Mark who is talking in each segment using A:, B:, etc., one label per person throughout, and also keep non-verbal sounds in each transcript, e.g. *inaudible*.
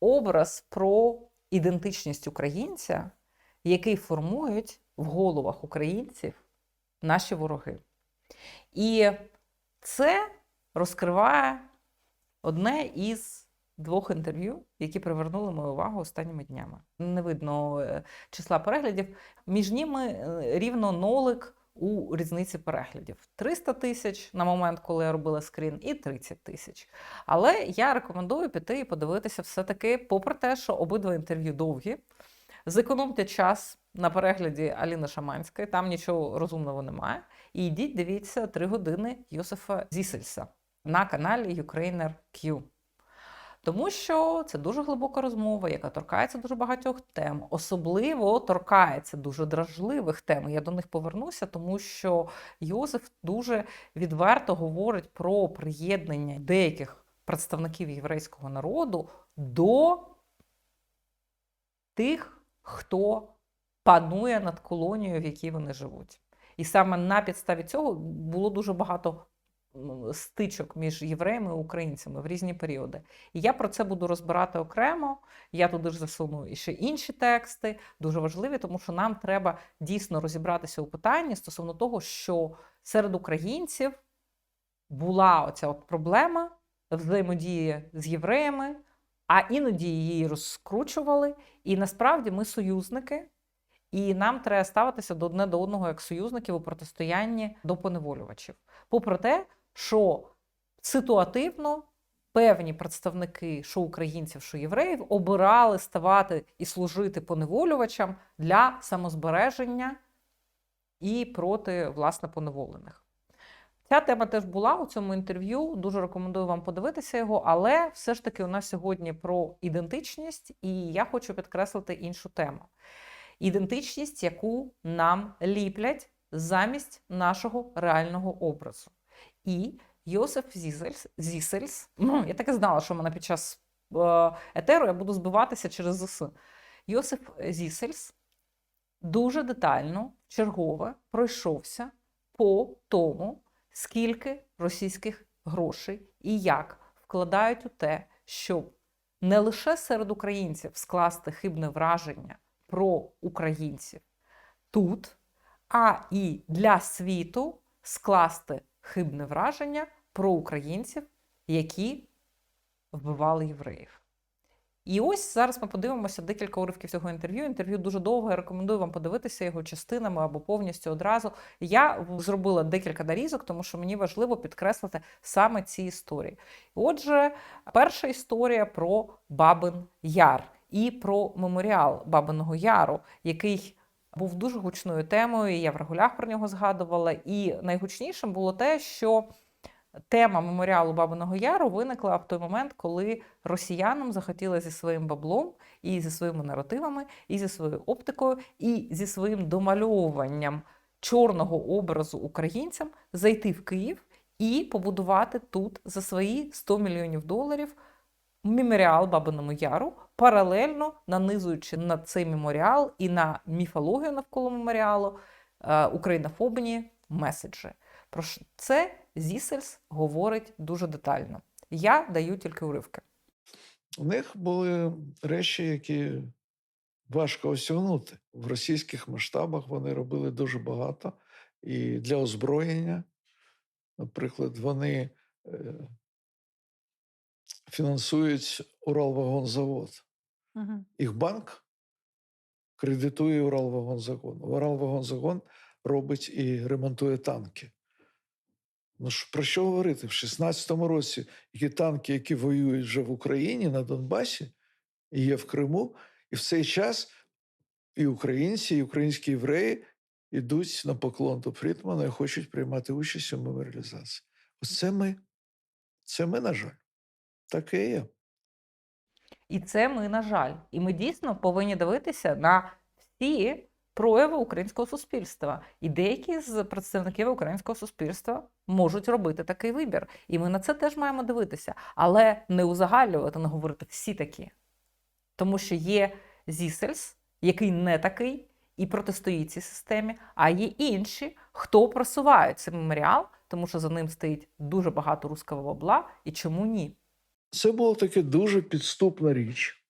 A: образ про ідентичність українця, який формують в головах українців наші вороги. І це розкриває одне із двох інтерв'ю, які привернули мою увагу останніми днями. Не видно е, числа переглядів. Між ними е, рівно нолик у різниці переглядів: 300 тисяч на момент, коли я робила скрін, і 30 тисяч. Але я рекомендую піти і подивитися все-таки, попри те, що обидва інтерв'ю довгі. Зекономте час на перегляді Аліни Шаманської, там нічого розумного немає. І йдіть, дивіться 3 години Йосифа Зісельса на каналі Ukrainer Q. Тому що це дуже глибока розмова, яка торкається дуже багатьох тем, особливо торкається дуже дражливих тем. Я до них повернуся, тому що Йосиф дуже відверто говорить про приєднання деяких представників єврейського народу до тих, хто панує над колонією, в якій вони живуть. І саме на підставі цього було дуже багато стичок між євреями і українцями в різні періоди. І я про це буду розбирати окремо. Я туди ж засуну і ще інші тексти, дуже важливі, тому що нам треба дійсно розібратися у питанні стосовно того, що серед українців була оця от проблема взаємодії з євреями, а іноді її розкручували. І насправді ми союзники, і нам треба ставитися до одне до одного як союзників у протистоянні до поневолювачів. Попри те, що ситуативно певні представники що українців, що євреїв обирали ставати і служити поневолювачам для самозбереження і проти власне поневолених. Ця тема теж була у цьому інтерв'ю. Дуже рекомендую вам подивитися його, але все ж таки у нас сьогодні про ідентичність, і я хочу підкреслити іншу тему: ідентичність, яку нам ліплять замість нашого реального образу. І Йосиф Зісельс, Зісельс ну, я так і знала, що в мене під час е, етеру я буду збиватися через ЗС. Йосиф Зісельс дуже детально, чергове пройшовся по тому, скільки російських грошей і як вкладають у те, щоб не лише серед українців скласти хибне враження про українців тут, а і для світу скласти хибне враження про українців, які вбивали євреїв. І ось зараз ми подивимося декілька уривків цього інтерв'ю. Інтерв'ю дуже довго. Я рекомендую вам подивитися його частинами або повністю одразу. Я зробила декілька нарізок, тому що мені важливо підкреслити саме ці історії. Отже, перша історія про Бабин Яр і про меморіал Бабиного Яру, який був дуже гучною темою. Я в регулях про нього згадувала. І найгучнішим було те, що тема меморіалу Бабиного Яру виникла в той момент, коли росіянам захотілося зі своїм баблом, і зі своїми наративами, і зі своєю оптикою, і зі своїм домальовуванням чорного образу українцям зайти в Київ і побудувати тут за свої 100 мільйонів доларів меморіал Бабиному Яру, паралельно нанизуючи на цей меморіал і на міфологію навколо меморіалу е, українофобні меседжі. Про це Зісельс говорить дуже детально. Я даю тільки уривки.
B: У них були речі, які важко осягнути. В російських масштабах вони робили дуже багато. І для озброєння, наприклад, вони е, фінансують Уралвагонзавод. Їх банк кредитує Уралвагонзагон. Уралвагонзагон робить і ремонтує танки. Ну про що говорити? В 16-му році які танки, які воюють вже в Україні на Донбасі, і є в Криму, і в цей час і українці, і українські євреї йдуть на поклон до Фрідмана і хочуть приймати участь у меморіалізації. Ось це ми. Це ми, на жаль. Таке є.
A: І це ми, на жаль. І ми дійсно повинні дивитися на всі прояви українського суспільства. І деякі з представників українського суспільства можуть робити такий вибір. І ми на це теж маємо дивитися, але не узагальнювати, не говорити всі такі. Тому що є Зісельс, який не такий і протистоїть цій системі, а є інші, хто просувають цей меморіал, тому що за ним стоїть дуже багато руского бабла. І чому ні?
B: Це була така дуже підступна річ.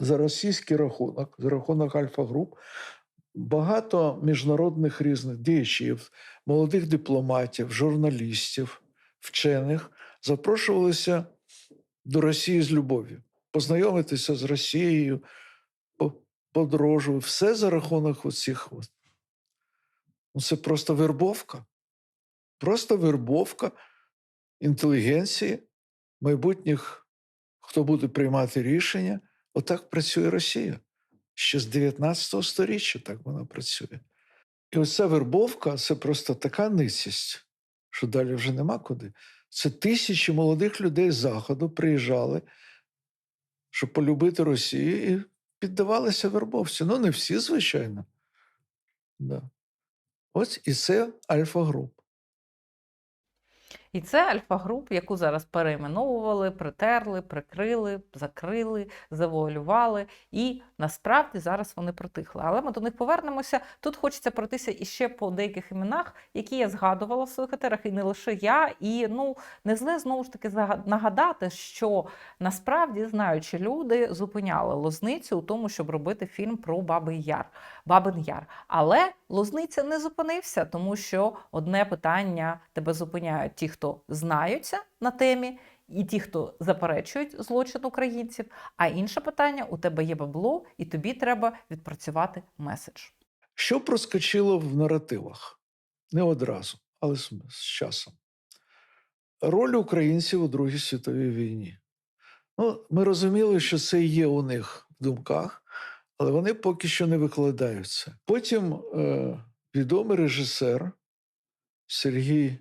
B: за російський рахунок, за рахунок Альфа-груп, багато міжнародних різних діячів, молодих дипломатів, журналістів, вчених запрошувалися до Росії з любов'ю, познайомитися з Росією, по- подорожувати. Все за рахунок оцих. Ну, це просто вербовка. Просто вербовка інтелігенції, майбутніх, хто буде приймати рішення. Отак працює Росія. Ще з 19 століття так вона працює. І оця вербовка це просто така ницість, що далі вже нема куди. Це тисячі молодих людей з Заходу приїжджали, щоб полюбити Росію, і піддавалися вербовці. Ну, не всі, звичайно. Да. Ось і це Альфа-груп.
A: І це альфа-груп, яку зараз перейменовували, притерли, прикрили, закрили, завуалювали. І насправді зараз вони притихли. Але ми до них повернемося. Тут хочеться пройтися іще по деяких іменах, які я згадувала в своїх етерах, і не лише я. І ну не зле знову ж таки нагадати, що насправді знаючи люди зупиняли лозницю у тому, щоб робити фільм про Бабий Яр. Бабин Яр. Але Лозниця не зупинився, тому що одне питання тебе зупиняють ті, хто знаються на темі, і ті, хто заперечують злочин українців. А інше питання: у тебе є бабло, і тобі треба відпрацювати меседж.
B: Що проскочило в наративах? Не одразу, але з часом. Роль українців у Другій світовій війні. Ну, ми розуміли, що це є у них в думках, але вони поки що не викладаються. Потім е, відомий режисер Сергій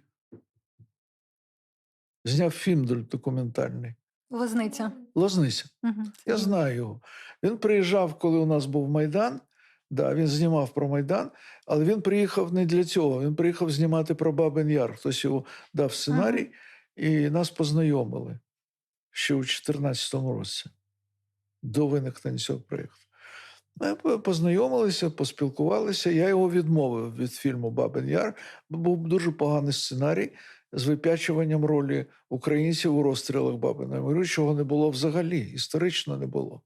B: зняв фільм документальний
C: Лозниця.
B: Лозниця.
C: Угу.
B: Я знаю його. Він приїжджав, коли у нас був Майдан. Да, він знімав про Майдан, але він приїхав не для цього. Він приїхав знімати про Бабин Яр. Хтось його дав сценарій, і нас познайомили ще у 2014 році, до виникнення цього проєкту. Ми познайомилися, поспілкувалися. Я його відмовив від фільму Бабин Яр, бо був дуже поганий сценарій з вип'ячуванням ролі українців у розстрілах Бабина Яру, чого не було взагалі, історично не було.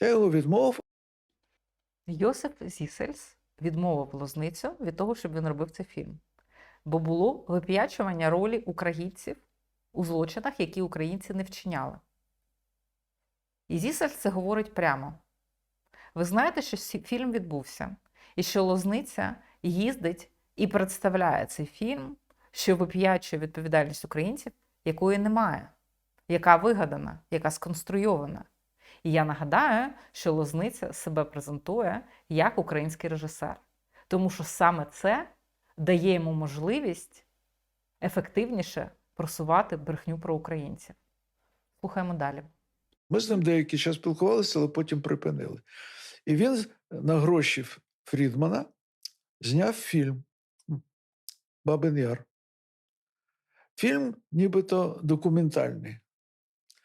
B: Я його відмовив,
A: Йосиф Зісельс відмовив лозницю від того, щоб він робив цей фільм. Бо було вип'ячування ролі українців у злочинах, які українці не вчиняли. І Зісельс це говорить прямо. Ви знаєте, що фільм відбувся, і що лозниця їздить і представляє цей фільм, що вип'ячує відповідальність українців, якої немає, яка вигадана, яка сконструйована. І я нагадаю, що Лозниця себе презентує як український режисер, тому що саме це дає йому можливість ефективніше просувати брехню про українців. Слухаємо далі.
B: Ми з ним деякий час спілкувалися, але потім припинили. І він на гроші Фрідмана зняв фільм Бабин Яр. Фільм нібито документальний.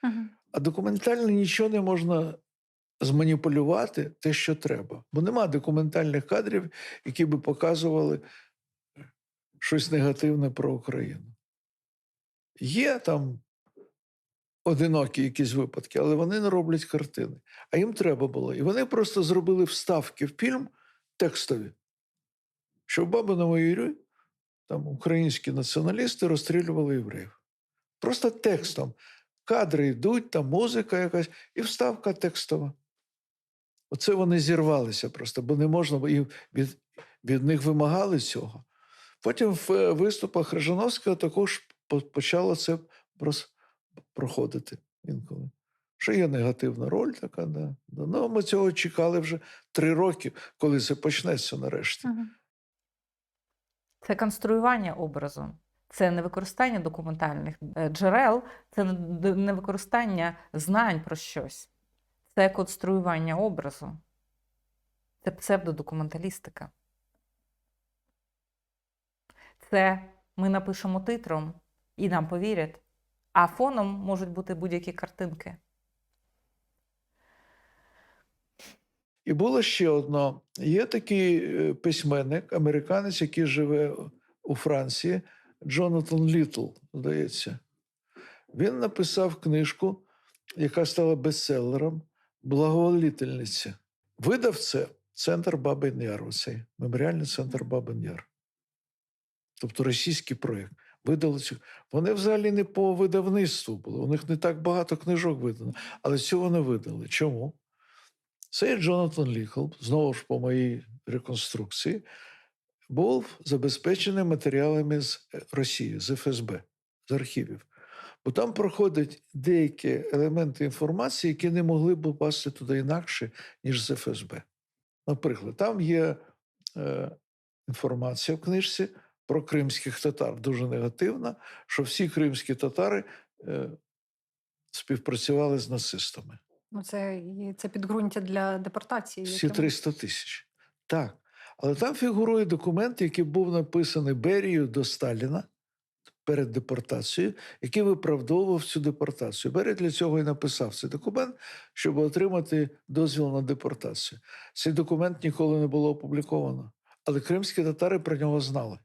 C: Угу.
B: А документально нічого не можна зманіпулювати те, що треба. Бо нема документальних кадрів, які би показували щось негативне про Україну. Є там одинокі якісь випадки, але вони не роблять картини. А їм треба було. І вони просто зробили вставки в фільм текстові, що в Бабиному Юрі там українські націоналісти розстрілювали євреїв. Просто текстом. Кадри йдуть, там музика якась, і вставка текстова. Оце вони зірвалися просто, бо не можна, і від, від них вимагали цього. Потім в е, виступах Крижановського також почало це проходити інколи. Що є негативна роль така, да. Ну, ми цього чекали вже три роки, коли це почнеться нарешті.
C: Угу.
A: Це конструювання образу, це не використання документальних е, джерел, це не використання знань про щось, це конструювання образу, це псевдодокументалістика. Це ми напишемо титром і нам повірять, а фоном можуть бути будь-які картинки.
B: І було ще одно: є такий е, письменник, американець, який живе у Франції, Джонатан Літл, здається. Він написав книжку яка стала бестселером, благоволительниця. Видав це центр Бабин Яр, оцей меморіальний центр Бабин Яр. Тобто російський проєкт. Видали цю. Вони взагалі не по видавництву були. У них не так багато книжок видано, але цього не видали. Чому? Цей Джонатан Ліхл, знову ж по моїй реконструкції, був забезпечений матеріалами з е, Росії, з ФСБ, з архівів. Бо там проходять деякі елементи інформації, які не могли б попасти туди інакше, ніж з ФСБ. Наприклад, там є е, інформація в книжці про кримських татар, дуже негативна, що всі кримські татари е, співпрацювали з нацистами.
C: Ну, це, це підґрунтя для депортації.
B: Всі
C: яке
B: 300 тисяч. Так. Але там фігурує документ, який був написаний Берією до Сталіна перед депортацією, який виправдовував цю депортацію. Берія для цього і написав цей документ, щоб отримати дозвіл на депортацію. Цей документ ніколи не було опубліковано, але кримські татари про нього знали.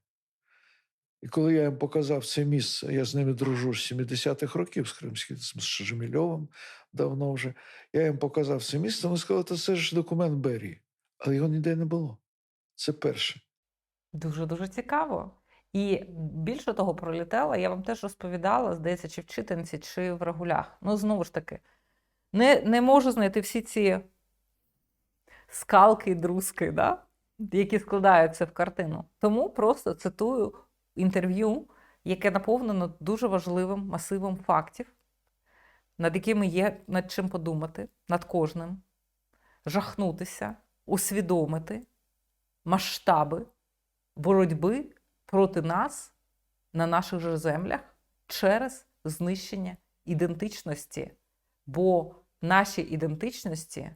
B: І коли я їм показав це місце, я з ними дружу з 70-х років з кримським, з Шемільовим давно вже. Я їм показав це місце, вони сказали, що це ж документ Берії. Але його ніде не було. Це перше.
A: Дуже дуже цікаво. І більше того, про Літела я вам теж розповідала, здається, чи в читанці, чи в регулях. Ну, знову ж таки, не, не можу знайти всі ці скалки і друзки, да? які складаються в картину. Тому просто цитую інтерв'ю, яке наповнено дуже важливим масивом фактів, над якими є над чим подумати, над кожним, жахнутися, усвідомити масштаби боротьби проти нас на наших же землях через знищення ідентичності, бо наші ідентичності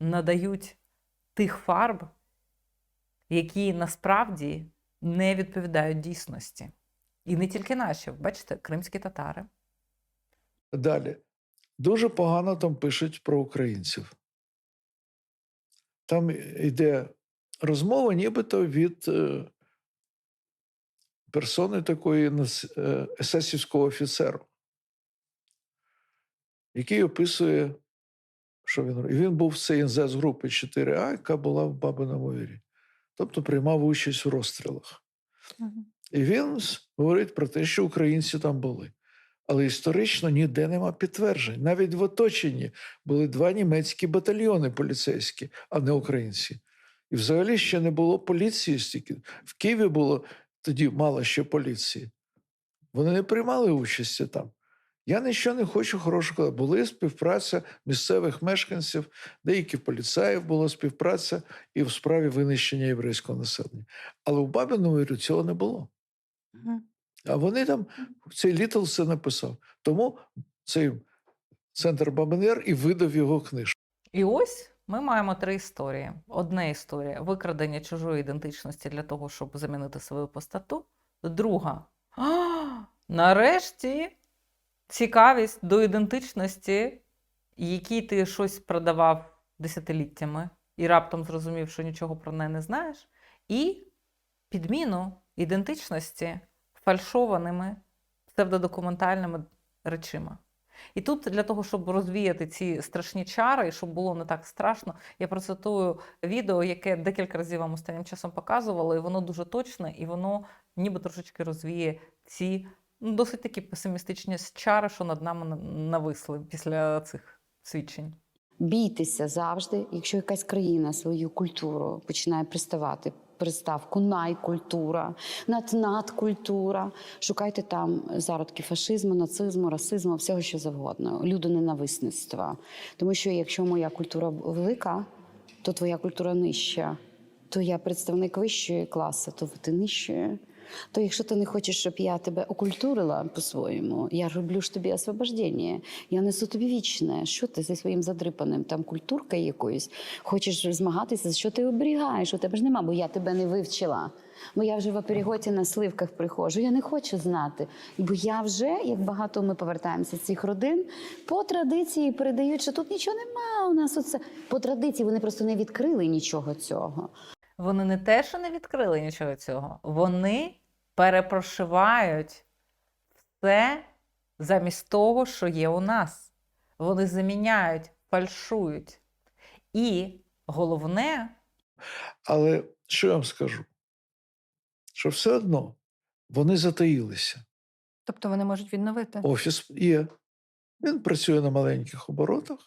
A: надають тих фарб, які насправді не відповідають дійсності. І не тільки наші, бачите, кримські татари.
B: Далі. Дуже погано там пишуть про українців. Там йде розмова, нібито від е, персони такої е, есесівського офіцеру, який описує, що він робив. Він був в ЦНЗ з групи 4А, яка була в Бабиному Вірі. Тобто приймав участь у розстрілах. І він говорить про те, що українці там були. Але історично ніде нема підтверджень. Навіть в оточенні були два німецькі батальйони поліцейські, а не українці. І взагалі ще не було поліції стільки. В Києві було тоді мало ще поліції. Вони не приймали участі там. Я нічого не хочу хорошого. Були співпраця місцевих мешканців, деяких поліцаїв була співпраця і в справі винищення єврейського населення. Але у Бабиному цього не було. А вони там, цей Літл це написав. Тому цей центр Бабенер і видав його книжку.
A: І ось ми маємо три історії. Одна історія викрадення чужої ідентичності для того, щоб замінити свою постату. Друга. А, нарешті цікавість до ідентичності, якій ти щось продавав десятиліттями, і раптом зрозумів, що нічого про неї не знаєш. І підміну ідентичності фальшованими псевдодокументальними речима. І тут для того, щоб розвіяти ці страшні чари, і щоб було не так страшно, я процитую відео, яке декілька разів вам останнім часом показувала, і воно дуже точне, і воно ніби трошечки розвіє ці досить такі песимістичні чари, що над нами на- нависли після цих свідчень.
D: Бійтеся завжди, якщо якась країна свою культуру починає приставати. Приставку найкультура, наднадкультура. Шукайте там зародки фашизму, нацизму, расизму, всього що завгодно, людоненависництва. Тому що якщо моя культура велика, то твоя культура нижча. То я представник вищої класи, то ти нижчої. То якщо ти не хочеш, щоб я тебе окультурила по-своєму, я роблю ж тобі освобождення. Я несу тобі вічне. Що ти зі своїм задрипаним там культуркою якоюсь хочеш змагатися? Що ти оберігаєш? У тебе ж нема, бо я тебе не вивчила. Бо я вже в оперіготі на сливках приходжу. Я не хочу знати. Бо я вже, як багато ми повертаємося з цих родин, по традиції передають, що тут нічого нема. У нас оце по традиції вони просто не відкрили нічого цього.
A: Вони не те, що не відкрили нічого цього, вони перепрошивають все замість того, що є у нас. Вони заміняють, фальшують. І головне,
B: Але що я вам скажу? Що все одно вони затаїлися.
C: Тобто вони можуть відновити.
B: Офіс є. Він працює на маленьких оборотах.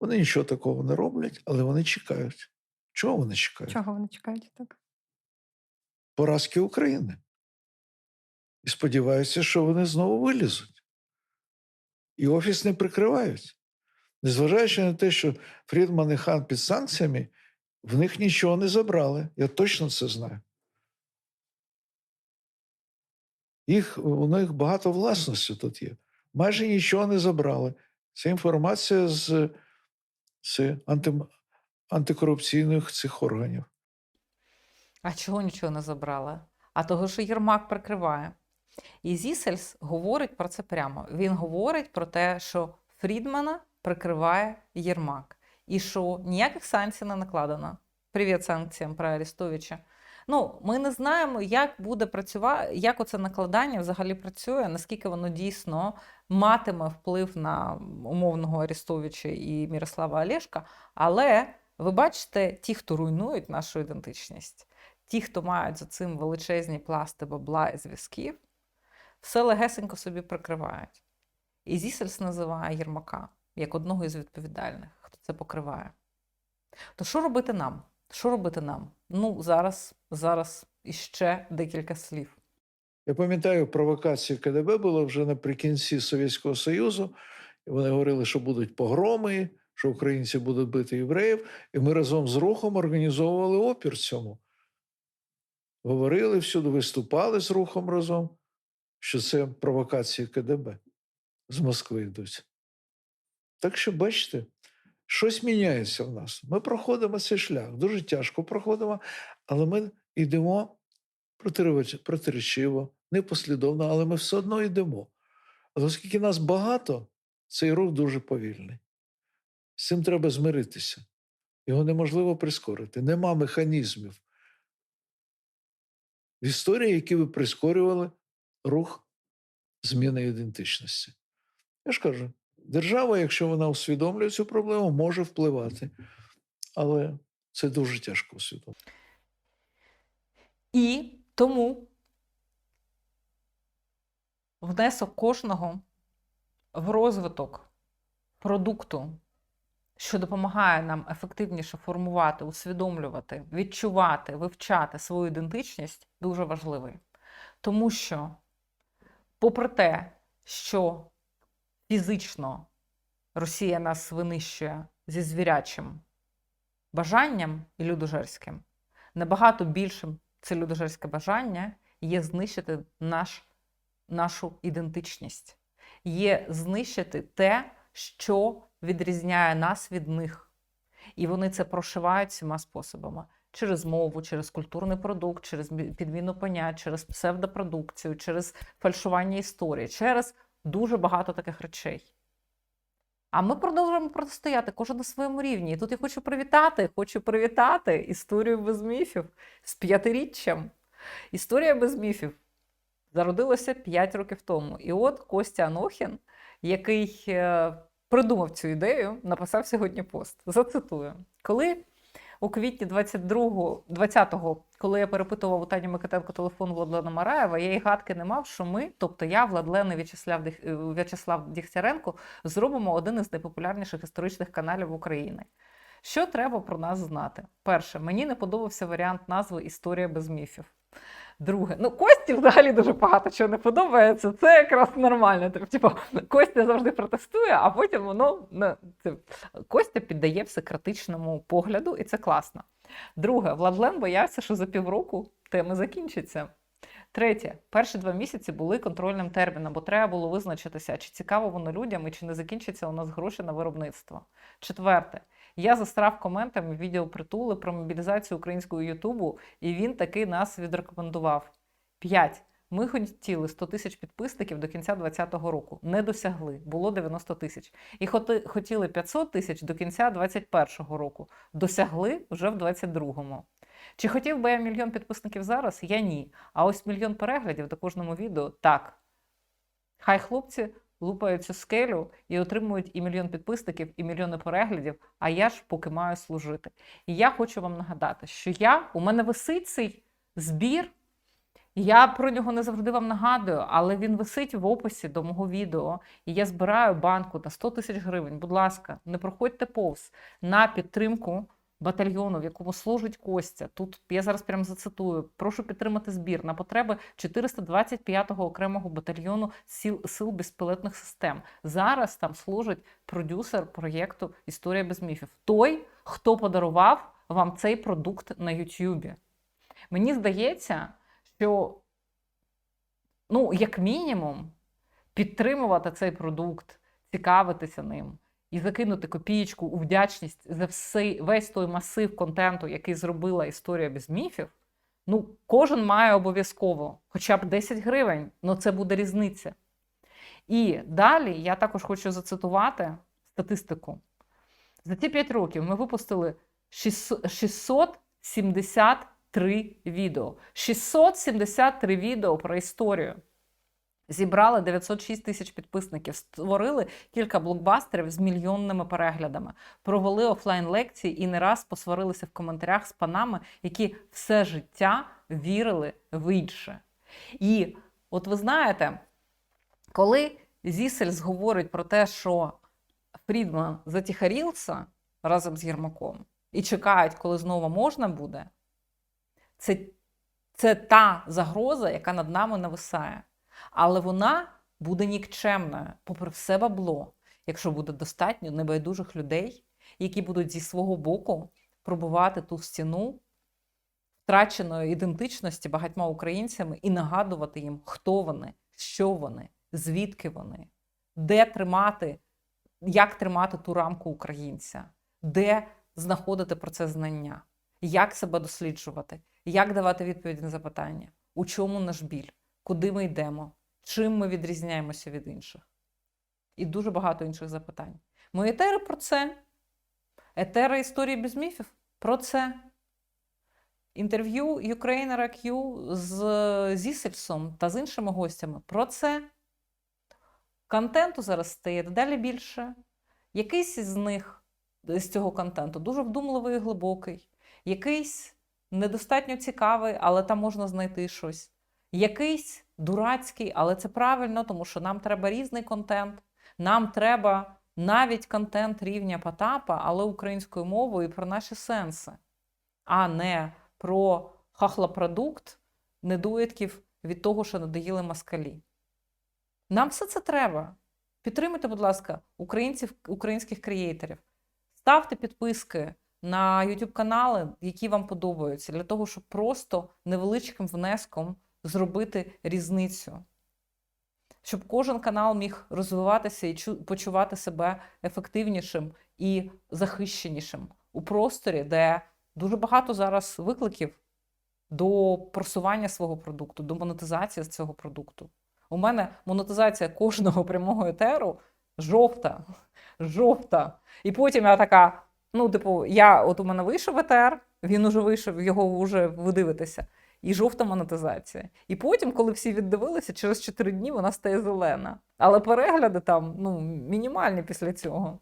B: Вони нічого такого не роблять, але вони чекають. Чого вони чекають?
C: Чого вони чекають так?
B: Поразки України. І сподіваються, що вони знову вилізуть. І офіс не прикривають. Незважаючи на те, що Фрідман і Хан під санкціями, в них нічого не забрали. Я точно це знаю. Їх, у них багато власності тут є. Майже нічого не забрали. Це інформація з, з анти, антикорупційних цих органів.
A: а чого нічого не забрали? А того, що Єрмак прикриває. І Зісельс говорить про це прямо. Він говорить про те, що Фрідмана прикриває Єрмак. І що ніяких санкцій не накладено. Привіт санкціям про Арестовича. Ну, ми не знаємо, як буде працювати, як оце накладання взагалі працює, наскільки воно дійсно матиме вплив на умовного Арестовича і Мірослава Олешка. Але ви бачите, ті, хто руйнують нашу ідентичність, ті, хто мають за цим величезні пласти бабла і зв'язків, все легесенько собі прикривають. І Зісельс називає Єрмака як одного із відповідальних, хто це покриває. То що робити нам? Що робити нам? Ну, зараз, зараз іще декілька слів.
B: Я пам'ятаю, провокації КДБ було вже наприкінці Совєтського Союзу. Вони говорили, що будуть погроми, що українці будуть бити євреїв. І ми разом з рухом організовували опір цьому. Говорили всюди, виступали з рухом разом, що це провокації КДБ з Москви йдуть. Так що, бачите, щось міняється в нас. Ми проходимо цей шлях, дуже тяжко проходимо, але ми йдемо протиречиво, непослідовно, але ми все одно йдемо. Але оскільки нас багато, цей рух дуже повільний. З цим треба змиритися. Його неможливо прискорити. Нема механізмів в історії, які би прискорювали рух зміни ідентичності. Я ж кажу, держава, якщо вона усвідомлює цю проблему, може впливати. Але це дуже тяжко усвідомити.
A: І тому внесок кожного в розвиток продукту, що допомагає нам ефективніше формувати, усвідомлювати, відчувати, вивчати свою ідентичність, дуже важливий. Тому що, попри те, що фізично Росія нас винищує зі звірячим бажанням і людожерським, набагато більшим це людожерське бажання є знищити наш, нашу ідентичність, є знищити те, що відрізняє нас від них. І вони це прошивають всіма способами: через мову, через культурний продукт, через підміну понять, через псевдопродукцію, через фальшування історії, через дуже багато таких речей. А ми продовжуємо протистояти кожен на своєму рівні. І тут я хочу привітати, хочу привітати історію без міфів з п'ятиріччям. Історія без міфів зародилася 5 років тому. І от Костя Анохін, який е, придумав цю ідею, написав сьогодні пост. Зацитую: коли у квітні 22-го, 20-го, коли я перепитував у Тані Микитенко телефон Владлена Мараєва, я й гадки не мав, що ми, тобто я, Владлен і В'ячеслав, е, В'ячеслав Дігтяренко, зробимо один із найпопулярніших історичних каналів України. Що треба про нас знати? Перше, мені не подобався варіант назви Історія без міфів. Друге, ну Кості взагалі дуже багато чого не подобається. Це якраз нормально. Типу, Типу, Костя завжди протестує, а потім воно не це, Костя піддає все критичному погляду, і це класно. Друге, Владлен боявся, що за півроку теми закінчаться. Третє, перші два місяці були контрольним терміном, бо треба було визначитися, чи цікаво воно людям і чи не закінчиться у нас гроші на виробництво. Четверте, я застрав коментами відео притули про мобілізацію українського Ютубу, і він таки нас відрекомендував. П'ять. Ми хотіли 100 тисяч підписників до кінця 2020 року. Не досягли, було 90 тисяч. І хотіли 500 тисяч до кінця 2021 року. Досягли вже в 2022. Чи хотів би я мільйон підписників зараз? Я ні. А ось мільйон переглядів до кожному відео так. Хай хлопці лупають цю скелю і отримують і мільйон підписників, і мільйони переглядів. А я ж поки маю служити. І я хочу вам нагадати, що я у мене висить цей збір. Я про нього не завжди вам нагадую, але він висить в описі до мого відео. І я збираю банку на 100 тисяч гривень. Будь ласка, не проходьте повз на підтримку батальйону, в якому служить Костя. Тут я зараз прямо зацитую. Прошу підтримати збір на потреби 425-го окремого батальйону сил, сил безпілотних систем. Зараз там служить продюсер проєкту Історія без міфів. Той, хто подарував вам цей продукт на Ютубі. Мені здається, що, ну, як мінімум, підтримувати цей продукт, цікавитися ним і закинути копієчку у вдячність за всей, весь той масив контенту, який зробила історія без міфів. Ну, кожен має обов'язково хоча б 10 гривень, але це буде різниця. І далі я також хочу зацитувати статистику. За ці 5 років ми випустили 673 відео. 673 відео про історію. Зібрали 906 тисяч підписників, створили кілька блокбастерів з мільйонними переглядами, провели офлайн лекції і не раз посварилися в коментарях з панами, які все життя вірили в інше. І от ви знаєте, коли Зісельс говорить про те, що Фрідман затіхарівся разом з Єрмаком і чекають, коли знову можна буде, це, це та загроза, яка над нами нависає. Але вона буде нікчемною, попри все бабло, якщо буде достатньо небайдужих людей, які будуть зі свого боку пробувати ту стіну втраченої ідентичності багатьма українцями і нагадувати їм, хто вони, що вони, звідки вони, де тримати, як тримати ту рамку українця, де знаходити про це знання, як себе досліджувати, як давати відповіді на запитання, у чому наш біль, куди ми йдемо, чим ми відрізняємося від інших. І дуже багато інших запитань. Мої етери про це. Етера історії без міфів про це. Інтерв'ю Ukraine RQ з Зісельсом та з іншими гостями про це. Контенту зараз стає дедалі більше. Якийсь із них з цього контенту дуже вдумливий і глибокий, якийсь недостатньо цікавий, але там можна знайти щось. Якийсь дурацький, але це правильно, тому що нам треба різний контент. Нам треба навіть контент рівня Потапа, але українською мовою і про наші сенси, а не про хахлопродукт недоїдків від того, що надоїли москалі. Нам все це треба. Підтримуйте, будь ласка, українців, українських креаторів. Ставте підписки на YouTube канали, які вам подобаються, для того, щоб просто невеличким внеском зробити різницю. Щоб кожен канал міг розвиватися і почувати себе ефективнішим і захищенішим у просторі, де дуже багато зараз викликів до просування свого продукту, до монетизації цього продукту. У мене монетизація кожного *laughs* прямого етеру жовта, жовта. І потім я така: ну, типу, я от у мене вийшов етер, він уже вийшов, його вже ви дивитеся. І жовта монетизація. І потім, коли всі віддивилися, через 4 дні вона стає зелена. Але перегляди там ну, мінімальні після цього.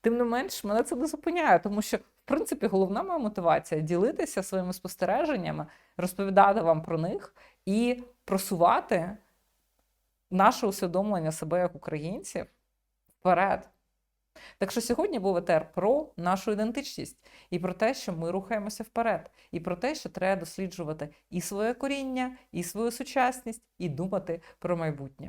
A: Тим не менш, мене це не зупиняє, тому що, в принципі, головна моя мотивація ділитися своїми спостереженнями, розповідати вам про них і просувати наше усвідомлення себе як українців вперед. Так що сьогодні був етер про нашу ідентичність і про те, що ми рухаємося вперед, і про те, що треба досліджувати і своє коріння, і свою сучасність, і думати про майбутнє.